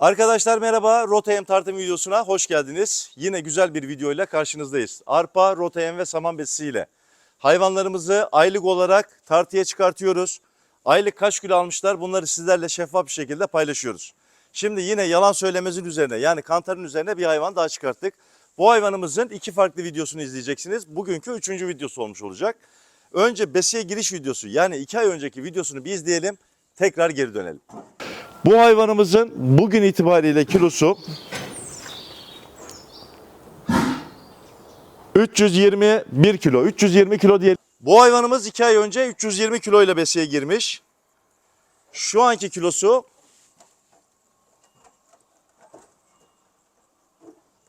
Arkadaşlar merhaba, Rotayem tartım videosuna hoş geldiniz. Yine güzel bir videoyla karşınızdayız. Arpa, rotayem ve saman besisiyle hayvanlarımızı aylık olarak tartıya çıkartıyoruz. Aylık kaç kilo almışlar bunları sizlerle şeffaf bir şekilde paylaşıyoruz. Şimdi yine yalan söylemezin üzerine yani kantarın üzerine bir hayvan daha çıkarttık. Bu hayvanımızın iki farklı videosunu izleyeceksiniz. Bugünkü üçüncü videosu olmuş olacak. Önce besiye giriş videosu yani iki ay önceki videosunu bir izleyelim. Tekrar geri dönelim. Bu hayvanımızın bugün itibariyle kilosu 321 kilo. 320 kilo diyelim. Bu hayvanımız 2 ay önce 320 kilo ile besiye girmiş. Şu anki kilosu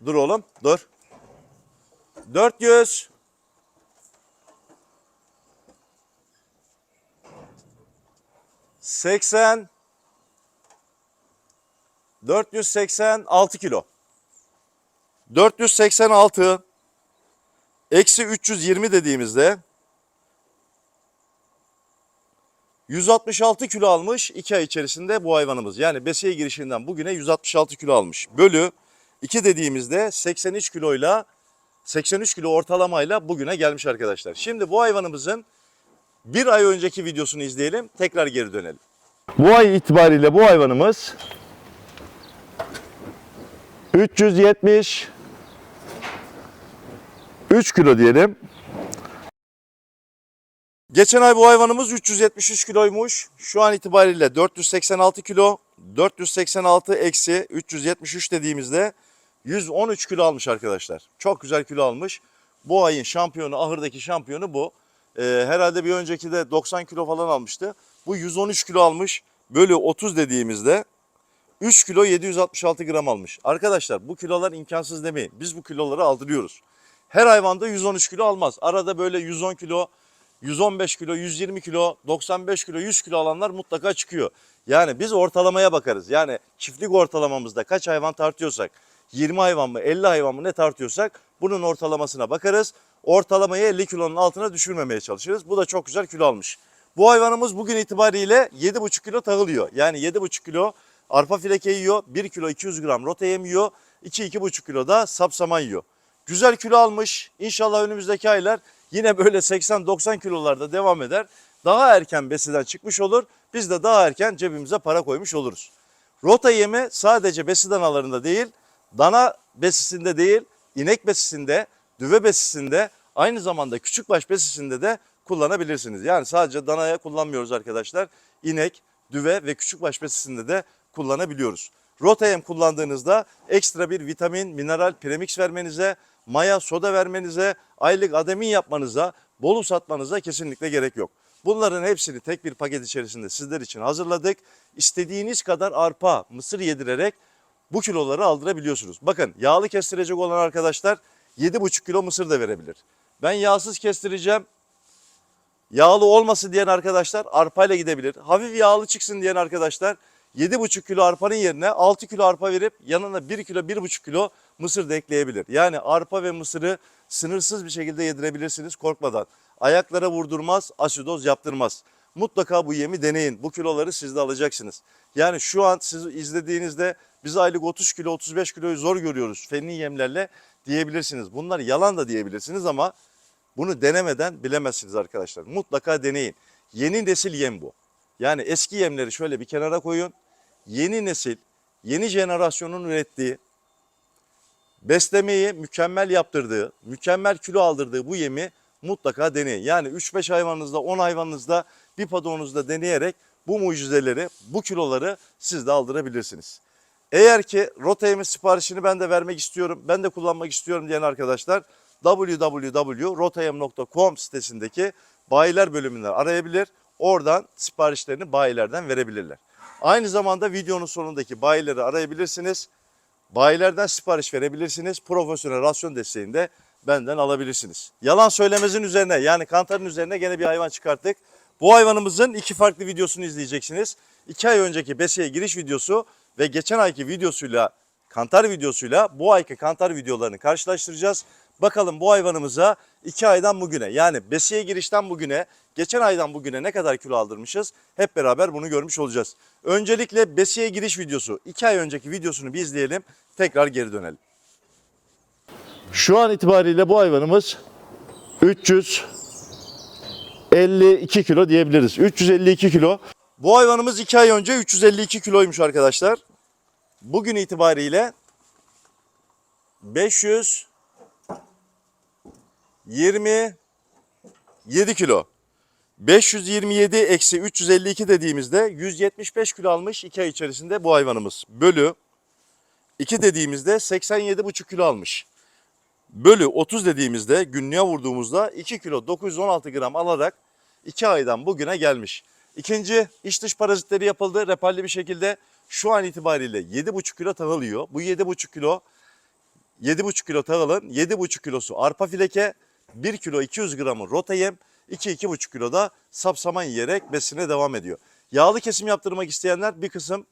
Dur oğlum, dur. 400 80 486 kilo. 486 eksi 320 dediğimizde 166 kilo almış 2 ay içerisinde bu hayvanımız. Yani besiye girişinden bugüne 166 kilo almış. Bölü 2 dediğimizde 83 kiloyla 83 kilo ortalamayla bugüne gelmiş arkadaşlar. Şimdi bu hayvanımızın bir ay önceki videosunu izleyelim. Tekrar geri dönelim. Bu ay itibariyle bu hayvanımız 370 3 kilo diyelim. Geçen ay bu hayvanımız 373 kiloymuş. Şu an itibariyle 486 kilo. 486 eksi 373 dediğimizde 113 kilo almış arkadaşlar. Çok güzel kilo almış. Bu ayın şampiyonu, ahırdaki şampiyonu bu. Ee, herhalde bir önceki de 90 kilo falan almıştı. Bu 113 kilo almış. Bölü 30 dediğimizde 3 kilo 766 gram almış. Arkadaşlar bu kilolar imkansız demeyin. Biz bu kiloları aldırıyoruz. Her hayvanda 113 kilo almaz. Arada böyle 110 kilo, 115 kilo, 120 kilo, 95 kilo, 100 kilo alanlar mutlaka çıkıyor. Yani biz ortalamaya bakarız. Yani çiftlik ortalamamızda kaç hayvan tartıyorsak, 20 hayvan mı, 50 hayvan mı ne tartıyorsak bunun ortalamasına bakarız. Ortalamayı 50 kilonun altına düşürmemeye çalışırız. Bu da çok güzel kilo almış. Bu hayvanımız bugün itibariyle 7,5 kilo tahılıyor. Yani 7,5 kilo arpa fileke yiyor, 1 kilo 200 gram rota yem yiyor, 2-2,5 kilo da sapsaman yiyor. Güzel kilo almış. İnşallah önümüzdeki aylar yine böyle 80-90 kilolarda devam eder. Daha erken besiden çıkmış olur. Biz de daha erken cebimize para koymuş oluruz. Rota yemi sadece besi danalarında değil, dana besisinde değil, inek besisinde, düve besisinde, aynı zamanda küçükbaş besisinde de kullanabilirsiniz. Yani sadece danaya kullanmıyoruz arkadaşlar. İnek, düve ve küçükbaş besisinde de kullanabiliyoruz. Rotayem kullandığınızda ekstra bir vitamin, mineral, premix vermenize, maya, soda vermenize, aylık ademin yapmanıza, bolu satmanıza kesinlikle gerek yok. Bunların hepsini tek bir paket içerisinde sizler için hazırladık. İstediğiniz kadar arpa, mısır yedirerek bu kiloları aldırabiliyorsunuz. Bakın yağlı kestirecek olan arkadaşlar 7,5 kilo mısır da verebilir. Ben yağsız kestireceğim. Yağlı olmasın diyen arkadaşlar arpayla gidebilir. Hafif yağlı çıksın diyen arkadaşlar 7,5 kilo arpanın yerine 6 kilo arpa verip yanına 1 kilo 1,5 kilo mısır da ekleyebilir. Yani arpa ve mısırı sınırsız bir şekilde yedirebilirsiniz korkmadan. Ayaklara vurdurmaz, asidoz yaptırmaz. Mutlaka bu yemi deneyin. Bu kiloları siz de alacaksınız. Yani şu an siz izlediğinizde biz aylık 30 kilo 35 kiloyu zor görüyoruz fenli yemlerle diyebilirsiniz. Bunlar yalan da diyebilirsiniz ama bunu denemeden bilemezsiniz arkadaşlar. Mutlaka deneyin. Yeni nesil yem bu. Yani eski yemleri şöyle bir kenara koyun. Yeni nesil, yeni jenerasyonun ürettiği, beslemeyi mükemmel yaptırdığı, mükemmel kilo aldırdığı bu yemi mutlaka deneyin. Yani 3-5 hayvanınızda, 10 hayvanınızda, bir padonunuzda deneyerek bu mucizeleri, bu kiloları siz de aldırabilirsiniz. Eğer ki rota yemi siparişini ben de vermek istiyorum, ben de kullanmak istiyorum diyen arkadaşlar www.rotayem.com sitesindeki bayiler bölümünden arayabilir. Oradan siparişlerini bayilerden verebilirler. Aynı zamanda videonun sonundaki bayileri arayabilirsiniz. Bayilerden sipariş verebilirsiniz. Profesyonel rasyon desteğini de benden alabilirsiniz. Yalan söylemezin üzerine yani kantarın üzerine gene bir hayvan çıkarttık. Bu hayvanımızın iki farklı videosunu izleyeceksiniz. İki ay önceki besiye giriş videosu ve geçen ayki videosuyla kantar videosuyla bu ayki kantar videolarını karşılaştıracağız. Bakalım bu hayvanımıza 2 aydan bugüne yani besiye girişten bugüne geçen aydan bugüne ne kadar kilo aldırmışız hep beraber bunu görmüş olacağız. Öncelikle besiye giriş videosu 2 ay önceki videosunu bir izleyelim tekrar geri dönelim. Şu an itibariyle bu hayvanımız 352 kilo diyebiliriz. 352 kilo. Bu hayvanımız 2 ay önce 352 kiloymuş arkadaşlar. Bugün itibariyle 527 kilo. 527 eksi 352 dediğimizde 175 kilo almış 2 ay içerisinde bu hayvanımız. Bölü 2 dediğimizde 87,5 kilo almış. Bölü 30 dediğimizde günlüğe vurduğumuzda 2 kilo 916 gram alarak 2 aydan bugüne gelmiş. İkinci iç dış parazitleri yapıldı repalli bir şekilde şu an itibariyle 7,5 kilo tahıl yiyor. Bu 7,5 kilo 7,5 kilo tahılın 7,5 kilosu arpa fileke, 1 kilo 200 gramı rota yem, 2-2,5 kilo da sapsaman yiyerek besine devam ediyor. Yağlı kesim yaptırmak isteyenler bir kısım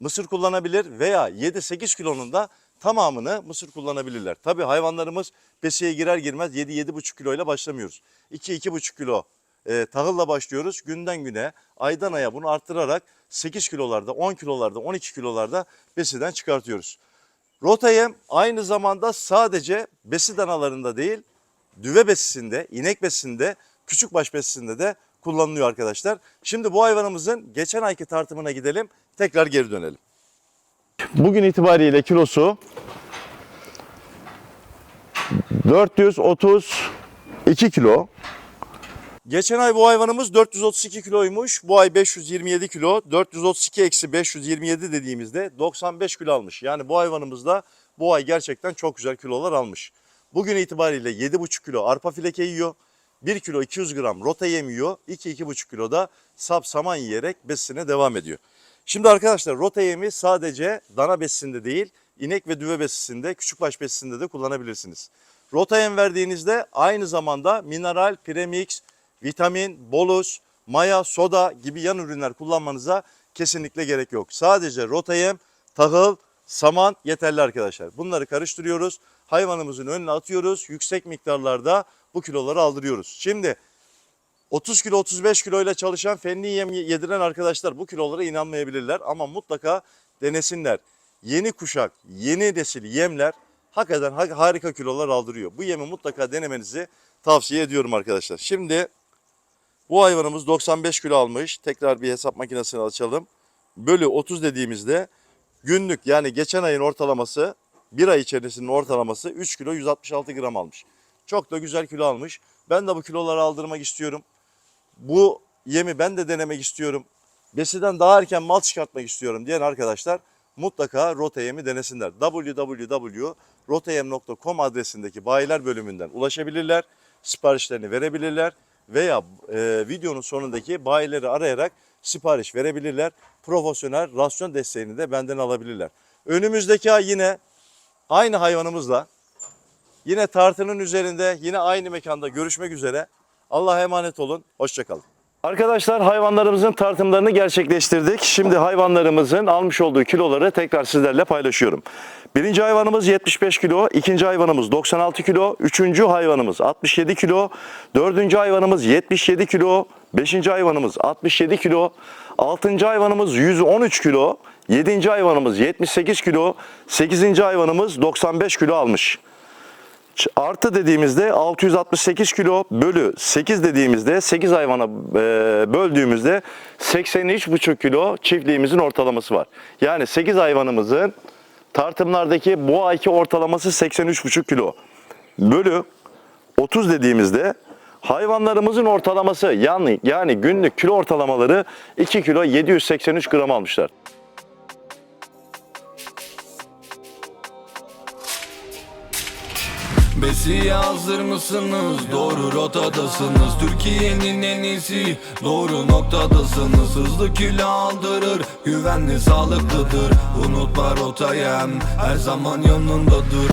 mısır kullanabilir veya 7-8 kilonun da tamamını mısır kullanabilirler. Tabi hayvanlarımız besiye girer girmez 7-7,5 kiloyla başlamıyoruz. 2-2,5 kilo e, tahılla başlıyoruz. Günden güne, aydan aya bunu arttırarak 8 kilolarda, 10 kilolarda, 12 kilolarda besiden çıkartıyoruz. Rota yem aynı zamanda sadece besi danalarında değil, düve besisinde, inek besisinde, küçükbaş besisinde de kullanılıyor arkadaşlar. Şimdi bu hayvanımızın geçen ayki tartımına gidelim, tekrar geri dönelim. Bugün itibariyle kilosu 432 kilo. Geçen ay bu hayvanımız 432 kiloymuş. Bu ay 527 kilo. 432 eksi 527 dediğimizde 95 kilo almış. Yani bu hayvanımız da bu ay gerçekten çok güzel kilolar almış. Bugün itibariyle 7,5 kilo arpa fileke yiyor. 1 kilo 200 gram rota yem yiyor. 2-2,5 kilo da sap saman yiyerek besine devam ediyor. Şimdi arkadaşlar rota yemi sadece dana besisinde değil, inek ve düve besisinde, küçükbaş besisinde de kullanabilirsiniz. Rota yem verdiğinizde aynı zamanda mineral, premix, vitamin, bolus, maya, soda gibi yan ürünler kullanmanıza kesinlikle gerek yok. Sadece rota yem, tahıl, saman yeterli arkadaşlar. Bunları karıştırıyoruz. Hayvanımızın önüne atıyoruz. Yüksek miktarlarda bu kiloları aldırıyoruz. Şimdi 30 kilo 35 kilo ile çalışan fenli yem yediren arkadaşlar bu kilolara inanmayabilirler ama mutlaka denesinler. Yeni kuşak, yeni nesil yemler hakikaten ha- harika kilolar aldırıyor. Bu yemi mutlaka denemenizi tavsiye ediyorum arkadaşlar. Şimdi bu hayvanımız 95 kilo almış. Tekrar bir hesap makinesini açalım. Bölü 30 dediğimizde günlük yani geçen ayın ortalaması bir ay içerisinin ortalaması 3 kilo 166 gram almış. Çok da güzel kilo almış. Ben de bu kiloları aldırmak istiyorum. Bu yemi ben de denemek istiyorum. Besiden daha erken mal çıkartmak istiyorum diyen arkadaşlar mutlaka rota yemi denesinler. www.rotayem.com adresindeki bayiler bölümünden ulaşabilirler. Siparişlerini verebilirler veya e, videonun sonundaki bayileri arayarak sipariş verebilirler. Profesyonel rasyon desteğini de benden alabilirler. Önümüzdeki ay yine aynı hayvanımızla yine tartının üzerinde yine aynı mekanda görüşmek üzere. Allah'a emanet olun. Hoşçakalın. Arkadaşlar hayvanlarımızın tartımlarını gerçekleştirdik. Şimdi hayvanlarımızın almış olduğu kiloları tekrar sizlerle paylaşıyorum. Birinci hayvanımız 75 kilo, ikinci hayvanımız 96 kilo, üçüncü hayvanımız 67 kilo, dördüncü hayvanımız 77 kilo, beşinci hayvanımız 67 kilo, altıncı hayvanımız 113 kilo, yedinci hayvanımız 78 kilo, sekizinci hayvanımız 95 kilo almış. Artı dediğimizde 668 kilo bölü 8 dediğimizde 8 hayvana e, böldüğümüzde 83,5 kilo çiftliğimizin ortalaması var. Yani 8 hayvanımızın tartımlardaki bu ayki ortalaması 83,5 kilo. Bölü 30 dediğimizde hayvanlarımızın ortalaması yani, yani günlük kilo ortalamaları 2 kilo 783 gram almışlar. Besiye hazır mısınız? Doğru rotadasınız. Türkiye'nin en iyisi. Doğru noktadasınız. Hızlı kilo aldırır. Güvenli sağlıklıdır. Unutma rotayem. Her zaman yanındadır